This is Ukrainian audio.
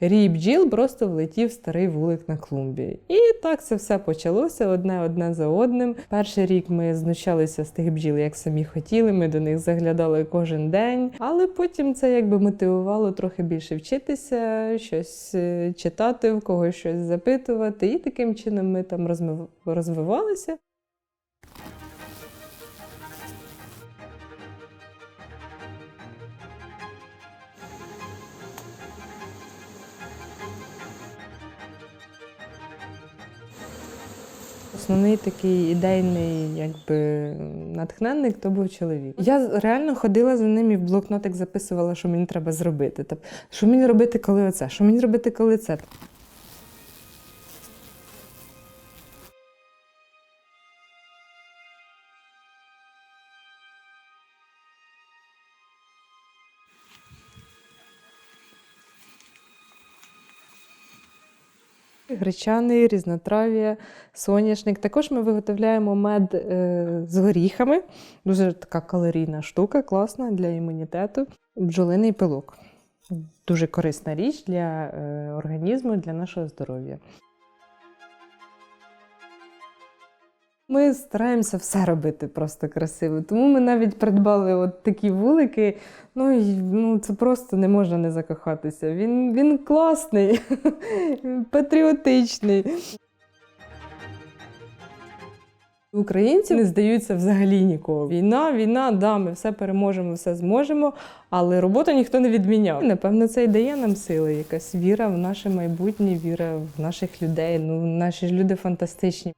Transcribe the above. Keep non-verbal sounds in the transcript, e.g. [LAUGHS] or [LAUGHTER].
Рій бджіл просто влетів в старий вулик на клумбі. І так це все почалося одне одне за одним. Перший рік ми знущалися з тих бджіл, як самі хотіли. Ми до них заглядали кожен день. Але потім це якби мотивувало трохи більше вчитися, щось е, читати, в когось щось запитувати. І таким чином ми там розвивалися. Основний такий ідейний, якби натхненник то був чоловік. Я реально ходила за ним і в блокнотик записувала, що мені треба зробити. Тобто, що мені робити, коли оце, що мені робити, коли це. Гречаний, різнотрав'я, соняшник. Також ми виготовляємо мед е, з горіхами. Дуже така калорійна штука, класна для імунітету. Бджолиний пилок. Дуже корисна річ для е, організму, для нашого здоров'я. Ми стараємося все робити просто красиво. Тому ми навіть придбали от такі вулики. Ну, і, ну це просто не можна не закохатися. Він, він класний, [LAUGHS] патріотичний. Українці не здаються взагалі ніколи. Війна, війна, да, ми все переможемо, все зможемо, але роботу ніхто не відміняв. Напевно, це і дає нам сили, якась віра в наше майбутнє, віра в наших людей. Ну, наші ж люди фантастичні.